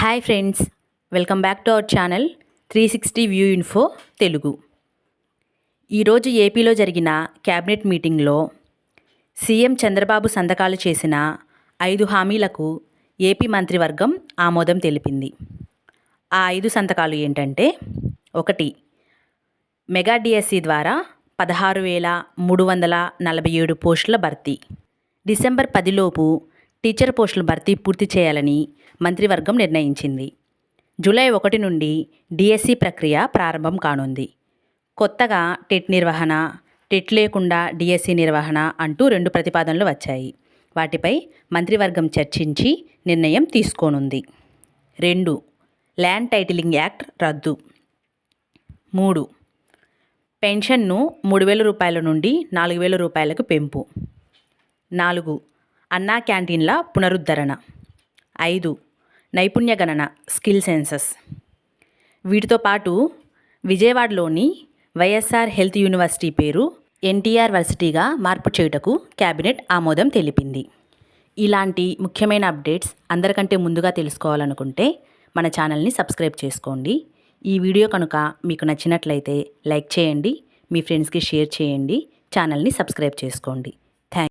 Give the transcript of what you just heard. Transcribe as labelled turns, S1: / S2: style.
S1: Hi friends welcome back to our channel three sixty view info Telugu ఈరోజు ఏపీలో జరిగిన cabinet మీటింగ్లో CM Chandrababu సంతకాలు చేసిన ఐదు హామీలకు ఏపీ మంత్రివర్గం ఆమోదం తెలిపింది. ఆ ఐదు సంతకాలు ఏంటంటే ఒకటి మెగా డిఎస్సి ద్వారా పదహారు వేల మూడు వందల నలభై ఏడు పోస్టుల భర్తీ. డిసెంబర్ పదిలోపు టీచర్ పోస్టుల భర్తీ పూర్తి చేయాలని మంత్రివర్గం నిర్ణయించింది. జూలై ఒకటి నుండి డిఎస్సి ప్రక్రియ ప్రారంభం కానుంది. కొత్తగా టెట్ నిర్వహణ టెట్ లేకుండా డిఎస్సి నిర్వహణ అంటూ రెండు ప్రతిపాదనలు వచ్చాయి. వాటిపై మంత్రివర్గం చర్చించి నిర్ణయం తీసుకోనుంది. రెండు. ల్యాండ్ టైటిలింగ్ యాక్ట్ రద్దు. మూడు. పెన్షన్ను మూడు వేల రూపాయల నుండి నాలుగు వేల రూపాయలకు పెంపు. నాలుగు. అన్నా క్యాంటీన్ల పునరుద్ధరణ. ఐదు నైపుణ్య గణన స్కిల్ సెన్సస్. వీటితో పాటు విజయవాడలోని వైఎస్ఆర్ హెల్త్ యూనివర్సిటీ పేరు ఎన్టీఆర్ వర్సిటీగా మార్పు చేయుటకు కేబినెట్ ఆమోదం తెలిపింది. ఇలాంటి ముఖ్యమైన అప్డేట్స్ అందరికంటే ముందుగా తెలుసుకోవాలనుకుంటే మన ఛానల్ని సబ్స్క్రైబ్ చేసుకోండి. ఈ వీడియో కనుక మీకు నచ్చినట్లయితే లైక్ చేయండి మీ ఫ్రెండ్స్కి షేర్ చేయండి ఛానల్ని సబ్స్క్రైబ్ చేసుకోండి.